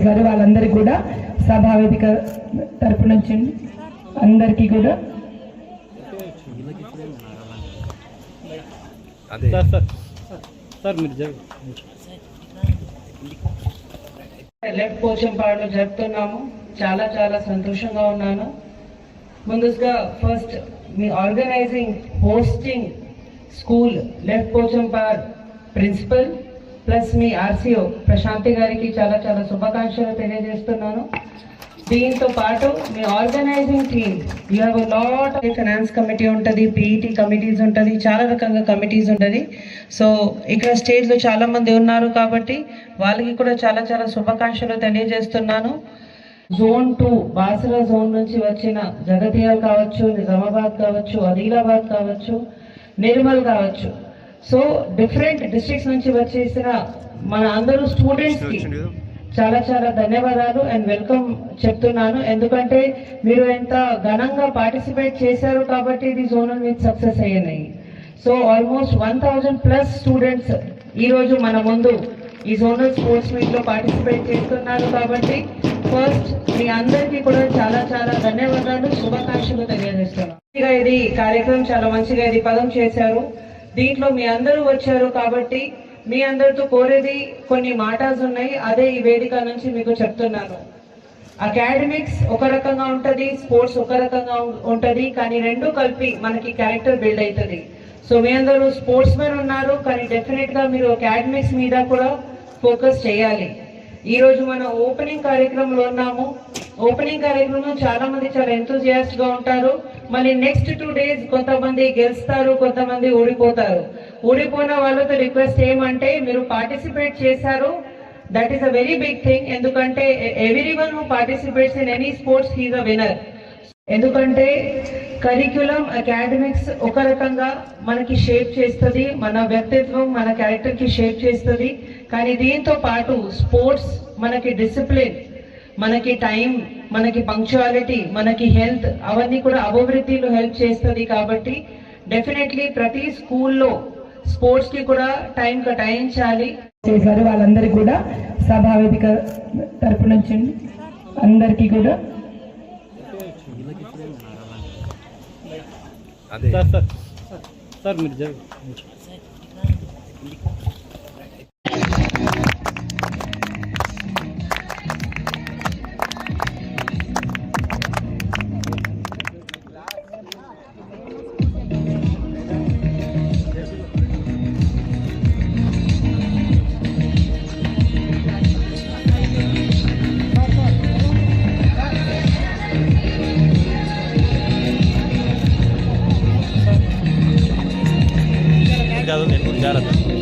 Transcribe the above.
చేశారు వాళ్ళందరికీ కూడా సభావేదిక తరపు నుంచి అందరికీ కూడా లెఫ్ట్ పోచంపాడులో జరుపుతున్నాము. చాలా చాలా సంతోషంగా ఉన్నాను. ముందుగా ఫస్ట్ మీ ఆర్గనైజింగ్ హోస్టింగ్ స్కూల్ లెఫ్ట్ పోచంపాడ్ ప్రిన్సిపల్ ప్లస్ మీ ఆర్సీఓ ప్రశాంతి గారికి చాలా చాలా శుభాకాంక్షలు తెలియజేస్తున్నాను. దీంతో పాటు మీ organizing team you have lot finance committee ఉంటుంది పీఈటీ కమిటీస్ ఉంటుంది చాలా రకంగా కమిటీస్ ఉంటుంది. సో ఇక్కడ స్టేజ్లో చాలా మంది ఉన్నారు కాబట్టి వాళ్ళకి కూడా చాలా చాలా శుభాకాంక్షలు తెలియజేస్తున్నాను. జోన్ టూ బాసరా జోన్ నుంచి వచ్చిన జగతియాల్ కావచ్చు నిజామాబాద్ కావచ్చు ఆదిలాబాద్ కావచ్చు నిర్మల్ కావచ్చు. సో డిఫరెంట్ డిస్ట్రిక్ట్స్ నుంచి వచ్చేసిన మన అందరూ స్టూడెంట్స్కి చాలా చాలా ధన్యవాదాలు అండ్ వెల్కమ్ చెప్తున్నాను. ఎందుకంటే మీరు ఎంత ఘనంగా పార్టిసిపేట్ చేశారు కాబట్టి ఇది జోనల్ మీట్ సక్సెస్ అయ్యాయి so almost one thousand plus students ఈ రోజు మన ముందు ఈ జోనల్ స్పోర్ట్స్ మీట్లో పార్టిసిపేట్ చేస్తున్నారు కాబట్టి ఫస్ట్ మీ అందరికీ కూడా చాలా చాలా ధన్యవాదాలు శుభాకాంక్షలు తెలియజేస్తున్నాను. ఇది కార్యక్రమం చాలా మంచిగా ఇది పదం చేశారు. దీంట్లో మీ అందరూ వచ్చారు కాబట్టి మీ అందరితో కోరేది కొన్ని మాటాస్ ఉన్నాయి. అదే ఈ వేదిక నుంచి మీకు చెప్తున్నాను. అకాడమిక్స్ ఒక రకంగా ఉంటుంది స్పోర్ట్స్ ఒక రకంగా ఉంటుంది కానీ రెండు కలిపి మనకి క్యారెక్టర్ బిల్డ్ అవుతుంది సో మీ అందరూ స్పోర్ట్స్ మెన్ ఉన్నారు కానీ డెఫినెట్గా మీరు అకాడమిక్స్ మీద కూడా ఫోకస్ చేయాలి. ఈ రోజు మన ఓపెనింగ్ కార్యక్రమంలో ఉన్నాము. ఓపెనింగ్ కార్యక్రమం చాలా మంది చాలా ఎంతూజియాస్ట్గా ఉంటారు. మళ్ళీ నెక్స్ట్ టూ డేస్ కొంతమంది గెలుస్తారు కొంతమంది ఓడిపోతారు. ఓడిపోయిన వాళ్ళతో రిక్వెస్ట్ ఏమంటే మీరు పార్టిసిపేట్ చేశారు. That is a very big thing ఎందుకంటే everyone who participates in any sports he's a winner ఎందుకంటే కరిక్యులం అకాడమిక్స్ ఒక రకంగా మనకి షేప్ చేస్తుంది మన వ్యక్తిత్వం మన క్యారెక్టర్కి షేప్ చేస్తుంది. కానీ దీంతో పాటు స్పోర్ట్స్ మనకి డిసిప్లిన్ మనకి టైం మనకి పంక్చువాలిటీ మనకి హెల్త్ అవన్నీ కూడా అభివృద్ధిలో హెల్ప్ చేస్తుంది కాబట్టి డెఫినెట్లీ ప్రతి స్కూల్లో స్పోర్ట్స్కి కూడా టైం కేటాయించాలి. చేశారు. వాళ్ళందరికీ కూడా సభావేదిక తరపు నుంచి అందరికీ కూడా అదే. సార్ సార్ సార్ మీరు llegado en.